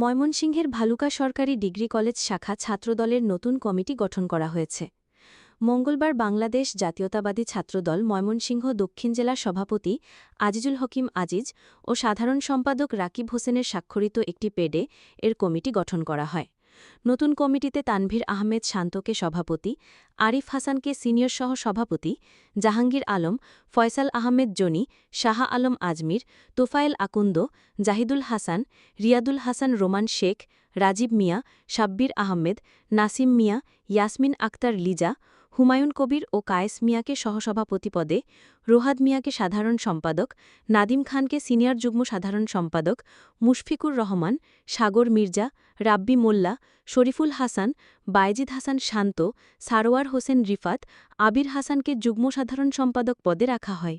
ময়মনসিংহের ভালুকা সরকারি degree college শাখা ছাত্রদলের নতুন কমিটি গঠন করা হয়েছে। মঙ্গলবার বাংলাদেশ জাতীয়তাবাদী ছাত্রদল ময়মনসিংহ দক্ষিণ জেলা সভাপতি আজিজুল হকিম আজিজ ও সাধারণ সম্পাদক রাকিব হোসেনের স্বাক্ষরিত একটি পেডে এর কমিটি গঠন করা হয়। নতুন কমিটিতে তানভীর আহমেদ শান্তকে সভাপতি, আরিফ হাসানকে সিনিয়র সহ সভাপতি, জাহাঙ্গীর আলম, ফয়সাল আহমেদ জনি, শাহ আলম আজমির, তোফায়েল আকুন্দ, জাহিদুল হাসান, রিয়াদুল হাসান রোমান শেখ, রাজীব মিয়া, সাব্বির আহমেদ, নাসিম মিয়া, ইয়াসমিন আক্তার লিজা হুমায়ুন কবির ও কায়েস মিয়াকে সহসভাপতি পদে রোহাদ মিয়াকে সাধারণ সম্পাদক, নাদিম খানকে সিনিয়র যুগ্ম সাধারণ সম্পাদক, মুশফিকুর রহমান, সাগর মির্জা, রাব্বি মোল্লা, শরীফুল হাসান, বায়েজিদ হাসান শান্ত, সারোয়ার হোসেন রিফাত, আবির হাসানকে যুগ্ম সাধারণ সম্পাদক পদে রাখা হয়।